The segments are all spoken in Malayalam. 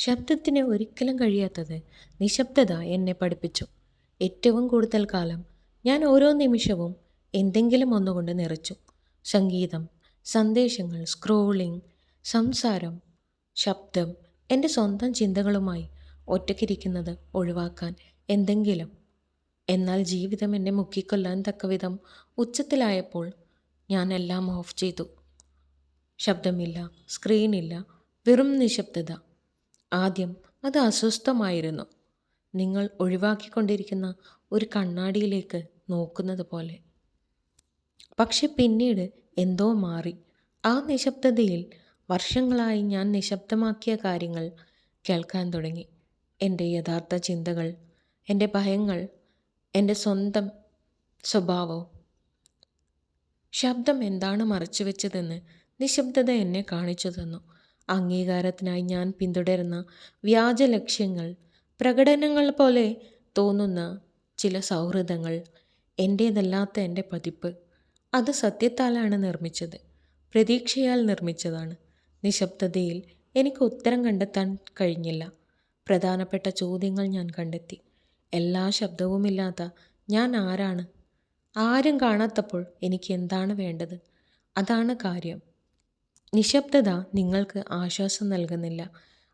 ശബ്ദത്തിന് ഒരിക്കലും കഴിയാത്തത് നിശബ്ദത എന്നെ പഠിപ്പിച്ചു. ഏറ്റവും കൂടുതൽ കാലം ഞാൻ ഓരോ നിമിഷവും എന്തെങ്കിലും ഒന്നുകൊണ്ട് നിറച്ചു. സംഗീതം സന്ദേശങ്ങൾ സ്ക്രോളിംഗ് സംസാരം ശബ്ദം എന്റെ സ്വന്തം ചിന്തകളുമായി ഒറ്റയ്ക്കിരിക്കുന്നത് ഒഴിവാക്കാൻ എന്തെങ്കിലും. എന്നാൽ ജീവിതം എന്നെ മുക്കിക്കൊല്ലാൻ തക്കവിധം ഉച്ചത്തിലായപ്പോൾ ഞാൻ എല്ലാം ഓഫ് ചെയ്തു. ശബ്ദമില്ല സ്ക്രീനില്ല വെറും നിശബ്ദത. ആദ്യം അത് അസ്വസ്ഥമായിരുന്നു. നിങ്ങൾ ഒഴിവാക്കിക്കൊണ്ടിരിക്കുന്ന ഒരു കണ്ണാടിയിലേക്ക് നോക്കുന്നത് പോലെ. പക്ഷെ പിന്നീട് എന്തോ മാറി. ആ നിശബ്ദതയിൽ വർഷങ്ങളായി ഞാൻ നിശബ്ദമാക്കിയ കാര്യങ്ങൾ കേൾക്കാൻ തുടങ്ങി. എന്റെ യഥാർത്ഥ ചിന്തകൾ എന്റെ ഭയങ്ങൾ എന്റെ സ്വന്തം സ്വഭാവവും ശബ്ദം എന്താണ് മറച്ചു വെച്ചതെന്ന് നിശബ്ദത എന്നെ കാണിച്ചു തന്നു. അംഗീകാരത്തിനായി ഞാൻ പിന്തുടരുന്ന വ്യാജ ലക്ഷ്യങ്ങൾ പ്രകടനങ്ങൾ പോലെ തോന്നുന്ന ചില സൗഹൃദങ്ങൾ എന്റേതല്ലാത്ത എന്റെ പതിപ്പ് അത് സത്യത്താലാണ് നിർമ്മിച്ചത് പ്രതീക്ഷയാൽ നിർമ്മിച്ചതാണ്. നിശബ്ദതയിൽ എനിക്ക് ഉത്തരം കണ്ടെത്താൻ കഴിഞ്ഞില്ല. പ്രധാനപ്പെട്ട ചോദ്യങ്ങൾ ഞാൻ കണ്ടെത്തി. എല്ലാ ശബ്ദവുമില്ലാത്ത ഞാൻ ആരാണ്? ആരും കാണാത്തപ്പോൾ എനിക്ക് എന്താണ് വേണ്ടത്? അതാണ് കാര്യം. നിശബ്ദത നിങ്ങൾക്ക് ആശ്വാസം നൽകുന്നില്ല.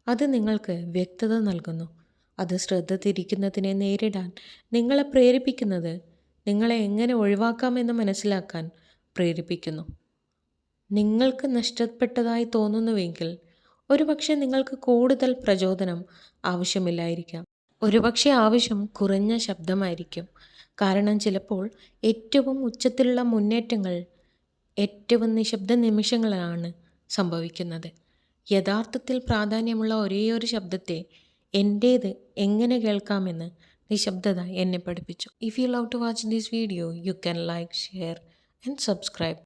അത് നിങ്ങൾക്ക് വ്യക്തത നൽകുന്നു. അത് ശ്രദ്ധ തിരിക്കുന്നതിനെ നേരിടാൻ നിങ്ങളെ പ്രേരിപ്പിക്കുന്നത് നിങ്ങളെ എങ്ങനെ ഒഴിവാക്കാമെന്ന് മനസ്സിലാക്കാൻ പ്രേരിപ്പിക്കുന്നു. നിങ്ങൾക്ക് നഷ്ടപ്പെട്ടതായി തോന്നുന്നുവെങ്കിൽ ഒരുപക്ഷെ നിങ്ങൾക്ക് കൂടുതൽ പ്രചോദനം ആവശ്യമില്ലായിരിക്കാം. ഒരുപക്ഷെ ആവശ്യം കുറഞ്ഞ ശബ്ദമായിരിക്കും. കാരണം ചിലപ്പോൾ ഏറ്റവും ഉച്ചത്തിലുള്ള മുന്നേറ്റങ്ങൾ ഏറ്റവും നിശബ്ദ നിമിഷങ്ങളാണ്. സംഭവിക്കുന്നത്. യഥാർത്ഥത്തിൽ പ്രാധാന്യമുള്ള ഒരേയൊരു ശബ്ദത്തെ എന്റേത് എങ്ങനെ കേൾക്കാമെന്ന് നിശബ്ദത എന്നെ പഠിപ്പിച്ചു. If you love to watch this video you can like share and subscribe